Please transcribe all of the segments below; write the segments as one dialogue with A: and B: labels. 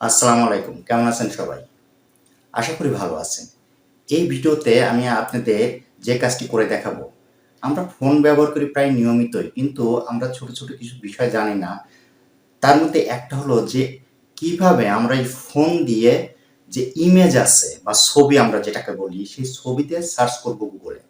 A: আসসালামু আলাইকুম, কেমন আছেন সবাই? আশা করি ভালো আছেন। এই ভিডিওতে আমি আপনাদের যে কাজটি করে দেখাবো, আমরা ফোন ব্যবহার করি প্রায় নিয়মিতই, কিন্তু আমরা ছোট ছোট কিছু বিষয় জানি না। তার মধ্যে একটা হলো যে, কীভাবে আমরা এই ফোন দিয়ে যে ইমেজ আছে বা ছবি আমরা যেটাকে বলি, সেই ছবিতে সার্চ করব গুগলে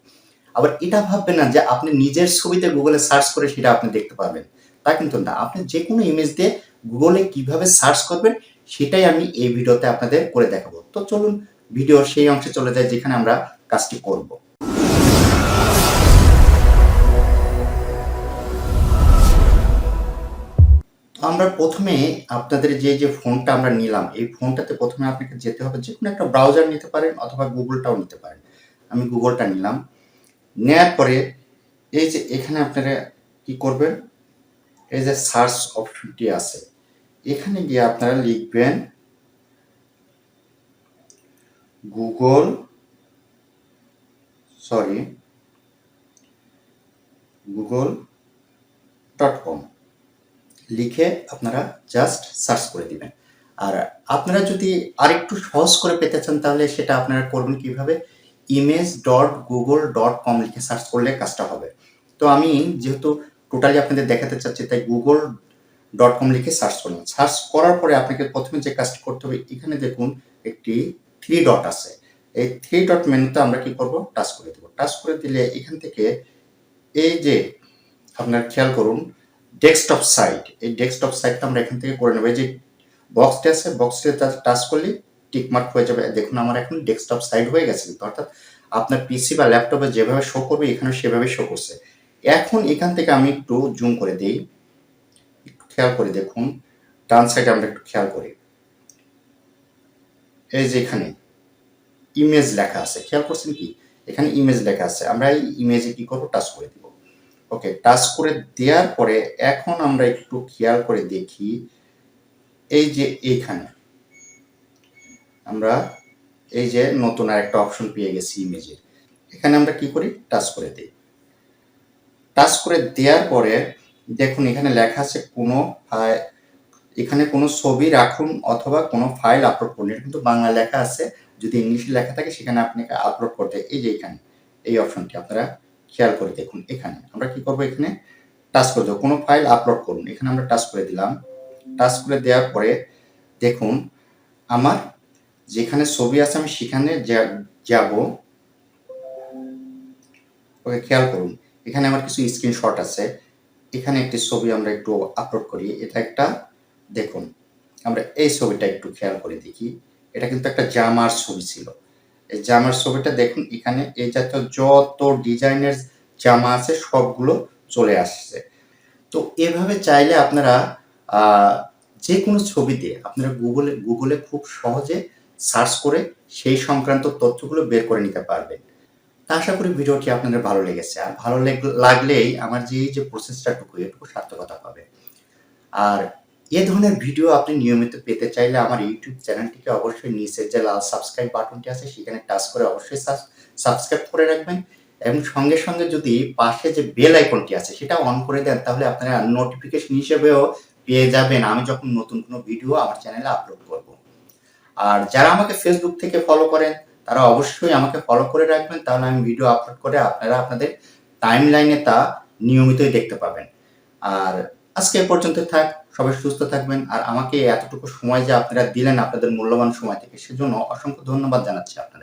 A: আবার এটা ভাববেন না যে, আপনি নিজের ছবিতে গুগলে সার্চ করে সেটা আপনি দেখতে পাবেন তা কিন্তু না, আপনি যে কোনো ইমেজ দিয়ে গুগলে কীভাবে সার্চ করবেন সেটাই আমি এই ভিডিওতে আপনাদের করে দেখাবো। তো চলুন, ভিডিওর সেই অংশে চলে যাই যেখানে আমরা কাজটি করব। আমরা প্রথমে আপনাদের যে যে ফোনটা আমরা নিলাম, এই ফোনটাতে প্রথমে আপনাকে যেতে হবে যে কোনো একটা ব্রাউজার নিতে পারেন অথবা গুগলটাও নিতে পারেন। আমি গুগলটা নিলাম। নেওয়ার পরে এই যে এখানে আপনারা কি করবেন? এই যে সার্চ অপশনটি আছে। এখানে গিয়ে আপনারা লিখবেন Google, sorry, Google dot com. লিখে আপনারা জাস্ট সার্চ করে দিবেন। আর আপনারা যদি আরেকটু সহজ করে পেতে চান, তাহলে সেটা আপনারা করবেন কীভাবে? Image dot Google dot com লিখে সার্চ করলে কাজটা হবে। তো আমি যেহেতু টোটালি আপনাদের দেখাতে চাচ্ছি, তাই গুগল ডট কম লিখে সার্চ করলাম সার্চ করার পরে আপনাকে প্রথমে যে কাজটি করতে হবে, এখানে দেখুন একটি থ্রি ডট আছে। এই থ্রি ডট মেনুতে আমরা কি করব? টাচ করে দেবো। টাচ করে দিলে এখান থেকে এই যে আপনার খেয়াল করুন ডেস্কটপ সাইট এই ডেস্কটপ সাইটটা আমরা এখান থেকে করে নেব। এই যে বক্সটি আছে বক্সটা টাচ করলে টিকমার্ক হয়ে যাবে। দেখুন আমার এখন ডেস্কটপ সাইট হয়ে গেছে। কিন্তু অর্থাৎ আপনার পিসি বা ল্যাপটপে যেভাবে শো করবে এখানে সেভাবে শো করছে। এখন এখান থেকে আমি একটু জুম করে দিই। খেয়াল করে, দেখুন, ডান সাইডে আমরা একটু খেয়াল করি। এই যে এখানে ইমেজ লেখা আছে, খেয়াল করছেন কি? এখানে ইমেজ লেখা আছে, আমরা এই ইমেজে কি করব? টাচ করে দিব। ওকে টাচ করে দেওয়ার পরে এখন আমরা একটু খেয়াল করে দেখি, এই যে এইখানে আমরা এই যে নতুন আরেকটা অপশন পেয়ে গেছি ইমেজের এখানে আমরা কি করি? টাচ করে দিই। টাচ করে দেওয়ার পরে দেখুন, এখানে লেখা আছে কোনো এখানে কোনো ছবি রাখুন অথবা কোনো ফাইল আপলোড করুন। এটা কিন্তু বাংলা লেখা আছে, যদি ইংলিশে লেখা থাকে, সেখানে আপনাকে আপলোড করতে এই যে এখানে, এই অপশনটি আপনারা খেয়াল করে দেখুন এখানে। আমরা কি করব এখানে? টাচ করে দেবো। কোনো ফাইল আপলোড করুন। এখানে আমরা টাচ করে দিলাম। টাচ করে দেওয়ার পরে দেখুন, আমার যেখানে ছবি আছে, আমি সেখানে যাব। ওকে, খেয়াল করুন। এখানে আমার কিছু স্ক্রিনশট আছে। এখানে একটি ছবি আমরা একটু আপলোড করি। এটা একটা, দেখুন, আমরা এই ছবিটা একটু খেয়াল করে দেখি। এটা কিন্তু একটা জামার ছবি ছিল। এই জামার ছবিটা দেখুন, এখানে এই জাতীয় যত ডিজাইনের জামা আছে, সবগুলো চলে আসছে। তো এভাবে চাইলে আপনারা যে কোনো ছবিতে আপনারা গুগলে গুগলে খুব সহজে সার্চ করে সেই সংক্রান্ত তথ্যগুলো বের করে নিতে পারবেন। তা আশা করি ভিডিওটি আপনাদের ভালো লেগেছে। আর ভালো লেগ- লাগলেই আমার যে যে প্রসেসটা টুকু, এটুকু সার্থকতা পাবে। আর এ ধরনের ভিডিও আপনি নিয়মিত পেতে চাইলে আমার ইউটিউব চ্যানেলটিকে অবশ্যই নিচের যে লাল সাবস্ক্রাইব বাটনটি আছে, সেখানে টাচ করে অবশ্যই সাবস্ক্রাইব করে রাখবেন। এবং সঙ্গে সঙ্গে যদি পাশে যে বেল আইকনটি আছে, সেটা অন করে দেন, তাহলে আপনারা নোটিফিকেশন হিসেবেও পেয়ে যাবেন আমি যখন নতুন কোনো ভিডিও আমার চ্যানেলে আপলোড করব। আর যারা আমাকে ফেসবুক থেকে ফলো করেন তারা অবশ্যই আমাকে ফলো করে রাখবেন, তাহলে আমি ভিডিও আপলোড করে আপনারা আপনাদের টাইম লাইনে তা নিয়মিতই দেখতে পাবেন। আর আজকে এ পর্যন্ত থাক, সবাই সুস্থ থাকবেন, আর আমাকে এতটুকু সময় যে আপনারা দিলেন আপনাদের মূল্যবান সময় থেকে, সেজন্য অসংখ্য ধন্যবাদ জানাচ্ছি আপনাদের।